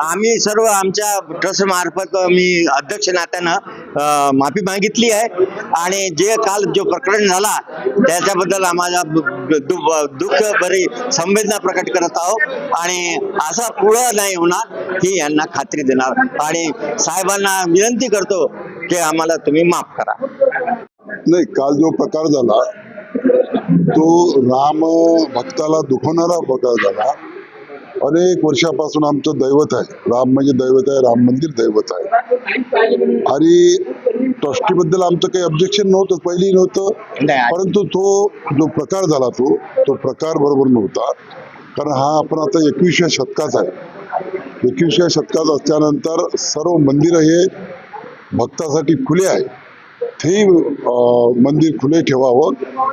आम्ही सर्व आमच्या ट्रस्ट मार्फत मी अध्यक्ष नात्यानं माफी मागितली आहे. आणि जे काल जो प्रकरण झाला त्याच्याबद्दल आम्हाला दुःख बरी संवेदना प्रकट करत आहोत. आणि असा पुढं नाही होणार ही यांना खात्री देणार. आणि साहेबांना विनंती करतो की आम्हाला तुम्ही माफ करा. नाही काल जो प्रकार झाला तो राम भक्ताला दुखवणारा प्रकार झाला. अनेक वर्षापासून आमचं दैवत आहे. राम म्हणजे दैवत आहे राम मंदिर दैवत आहे. आणि ट्रस्टीबद्दल आमचं काही ऑब्जेक्शन नव्हतं पहिली नव्हतं. परंतु तो जो प्रकार झाला तो तो प्रकार बरोबर नव्हता. कारण हा आपण आता एकविसव्या शतकाचा आहे. एकविसव्या शतकात असल्यानंतर सर्व मंदिरं हे भक्तासाठी खुले आहे. अं, मंदिर खुले ठेवावं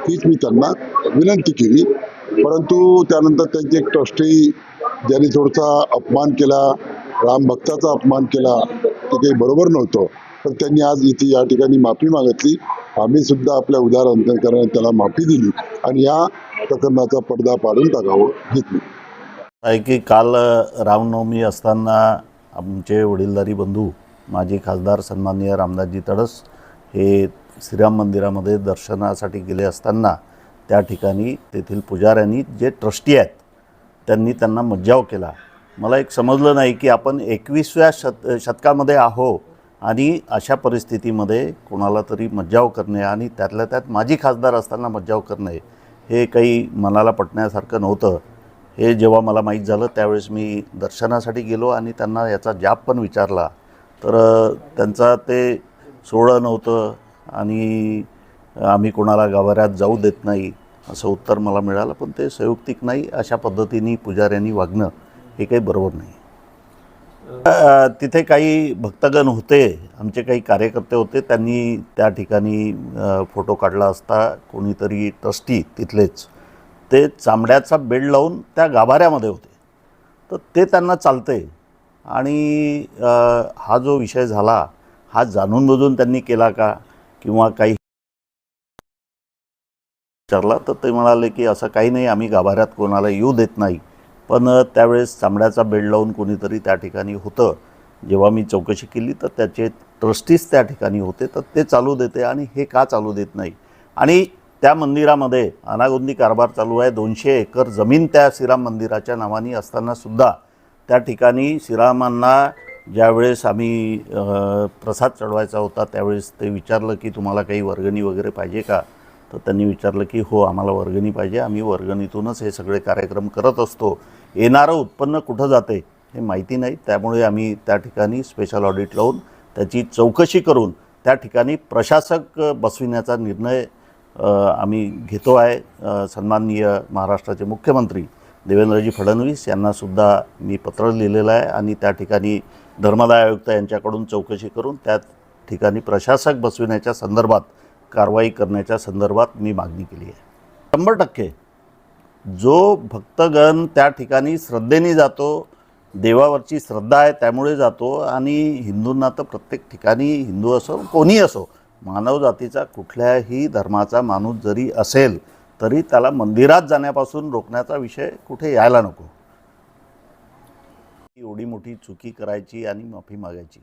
हीच मी त्यांना विनंती केली. परंतु त्यानंतर त्यांचे एक ट्रस्टी ज्यांनी थोडासा अपमान केला राम भक्ताचा अपमान केला ते काही बरोबर नव्हतं. तर त्यांनी आज इथे या ठिकाणी माफी मागितली. आम्ही सुद्धा आपल्या उदार अंतकरणाने त्याला माफी दिली आणि या प्रकरणाचा पडदा पाडून टाकावं घेतली. आहे की काल रामनवमी असताना आमचे वडीलधारी बंधू माजी खासदार सन्माननीय रामदासजी तडस हे श्रीराम मंदिरामध्ये दर्शनासाठी गेले असताना त्या ठिकाणी तेथील पुजाऱ्यांनी जे ट्रस्टी आहेत त्यांनी त्यांना मज्जाव केला. मला एक समजलं नाही की आपण एकवीसव्या शत शतकामध्ये आहो आणि अशा परिस्थितीमध्ये कोणाला तरी मज्जाव करणे आणि त्यातल्या त्यात माजी खासदार असताना मज्जाव करणे हे काही मनाला पटण्यासारखं नव्हतं. हे जेव्हा मला माहीत झालं त्यावेळेस मी दर्शनासाठी गेलो आणि त्यांना याचा जाप पण विचारला. तर त्यांचा ते सोहळं नव्हतं आणि आम्ही कोणाला गाभाऱ्यात जाऊ देत नाही. असं उत्तर मला मिळालं पण ते संयुक्तिक नाही. अशा पद्धतीने पुजाऱ्यांनी वागणं हे काही बरोबर नाही. तिथे काही भक्तगण होते आमचे काही कार्यकर्ते होते त्यांनी त्या ठिकाणी फोटो काढला असता. कोणीतरी ट्रस्टी तिथलेच. ते चांबड्याचा बेड लावून त्या गाभाऱ्यामध्ये होते. तर ते त्यांना चालते. आणि हा जो विषय झाला हा जाणून बुजून त्यांनी केला का? किंवा काही विचारला तर ते म्हणाले की असं काही नाही आम्ही गाभाऱ्यात कोणाला येऊ देत नाही. पण त्यावेळेस चांबड्याचा बेड लावून कोणीतरी त्या ठिकाणी होतं. जेव्हा मी चौकशी केली तर त्याचे ट्रस्टीज त्या ठिकाणी होते तर ते चालू देते आणि हे का चालू देत नाही? आणि त्या मंदिरामध्ये अनागोंदी कारभार चालू आहे. दोनशे एकर जमीन त्या श्रीराम मंदिराच्या नावाने असतानासुद्धा त्या ठिकाणी श्रीरामांना ज्यावेळेस आम्ही प्रसाद चढवायचा होता त्यावेळेस ते विचारलं की तुम्हाला काही वर्गणी वगैरे पाहिजे का? तर त्यांनी विचारलं की हो आम्हाला वर्गणी पाहिजे. आम्ही वर्गणीतूनच हे सगळे कार्यक्रम करत असतो. येणारं उत्पन्न कुठं जाते हे माहिती नाही. त्यामुळे आम्ही त्या ठिकाणी स्पेशल ऑडिट लावून त्याची चौकशी करून त्या ठिकाणी प्रशासक बसविण्याचा निर्णय आम्ही घेतो आहे. सन्माननीय महाराष्ट्राचे मुख्यमंत्री देवेंद्रजी फडणवीस यांनासुद्धा मी पत्र लिहिलेलं आहे आणि त्या ठिकाणी धर्मदाय आयुक्त यांच्याकडून चौकशी करून त्या ठिकाणी प्रशासक बसविण्याच्या संदर्भात कारवाई करण्याच्या संदर्भात मी मागणी केली आहे. शंभर टक्के. जो भक्तगण त्या ठिकाणी श्रद्धेने जातो देवावरची श्रद्धा आहे त्यामुळे जातो आणि हिंदूंना तर प्रत्येक ठिकाणी हिंदू असो कोणी असो मानव जातीचा कुठल्याही धर्माचा माणूस जरी असेल तरी त्याला मंदिरात जाण्यापासून रोखण्याचा विषय कुठे यायला नको. एवढी मोठी चुकी करायची आणि माफी मागायची.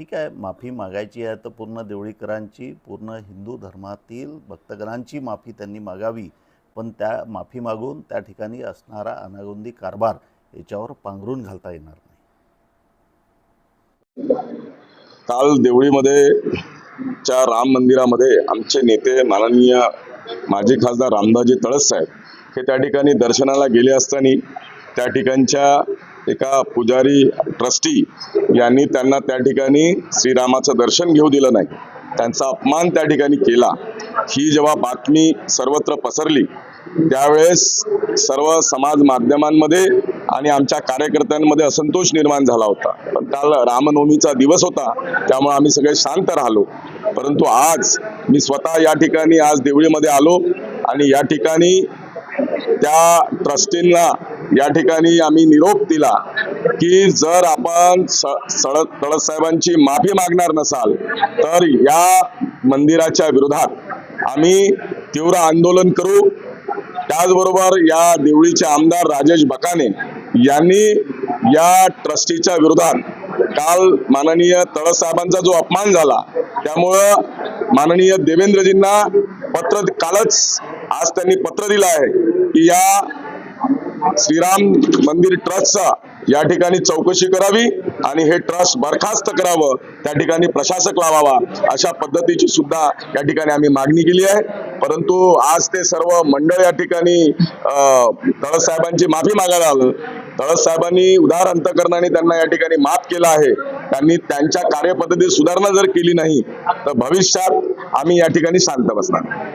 ठीक आहे माफी मागायची आहे तर पूर्ण देवळीकरांची पूर्ण हिंदू धर्मातील भक्तगणांची माफी त्यांनी मागावी. पण त्या माफी मागून त्या ठिकाणी असणारा अनागोंदी कारभार याच्यावर पांघरून घालता येणार नाही. काल देवळीमध्ये च्या राम मंदिरामध्ये आमचे नेते माननीय माजी खासदार रामदाजी तळस साहेब हे त्या ठिकाणी दर्शनाला गेले असताना त्या ठिकाणच्या एका पुजारी ट्रस्टी यांनी त्यांना त्या ठिकाणी श्रीरामाचं दर्शन घेऊ दिलं नाही. त्यांचा अपमान त्या ठिकाणी केला. ही जेव्हा बातमी सर्वत्र पसरली त्यावेळेस सर्व समाज माध्यमांमध्ये आणि आमच्या कार्यकर्त्यांमध्ये असंतोष निर्माण झाला होता. पण काल रामनवमीचा दिवस होता त्यामुळे आम्ही सगळे शांत राहिलो. परंतु आज मी स्वतः या ठिकाणी आज देवळीमध्ये आलो आणि या ठिकाणी त्या ट्रस्टींना या ठिकाणी आम्ही निरोप दिला की जर आपण सळद तळस साहेबांची माफी मागणार नसाल तर या मंदिराच्या विरोधात आम्ही तीव्र आंदोलन करू. त्याचबरोबर या देवळीचे आमदार राजेश बकाने यांनी या ट्रस्टीच्या विरोधात काल माननीय तळसाहेबांचा जो अपमान झाला त्यामुळं माननीय देवेंद्रजींना पत्र कालच आज त्यांनी पत्र दिलं आहे की या श्रीराम मंदिर ट्रस्टचा या ठिकाणी चौकशी करावी आणि हे ट्रस्ट बरखास्त करावं त्या ठिकाणी प्रशासक लावावा अशा पद्धतीची सुद्धा या ठिकाणी आम्ही मागणी केली आहे. परंतु आज ते सर्व मंडळ या ठिकाणी अं, तळस साहेबांची माफी मागायला आलं. तळस साहेबांनी उदार अंतकरणाने त्यांना या ठिकाणी माफ केलं आहे. त्यांनी त्यांच्या कार्यपद्धतीत सुधारणा जर केली नाही तर भविष्यात आम्ही या ठिकाणी शांत बसणार.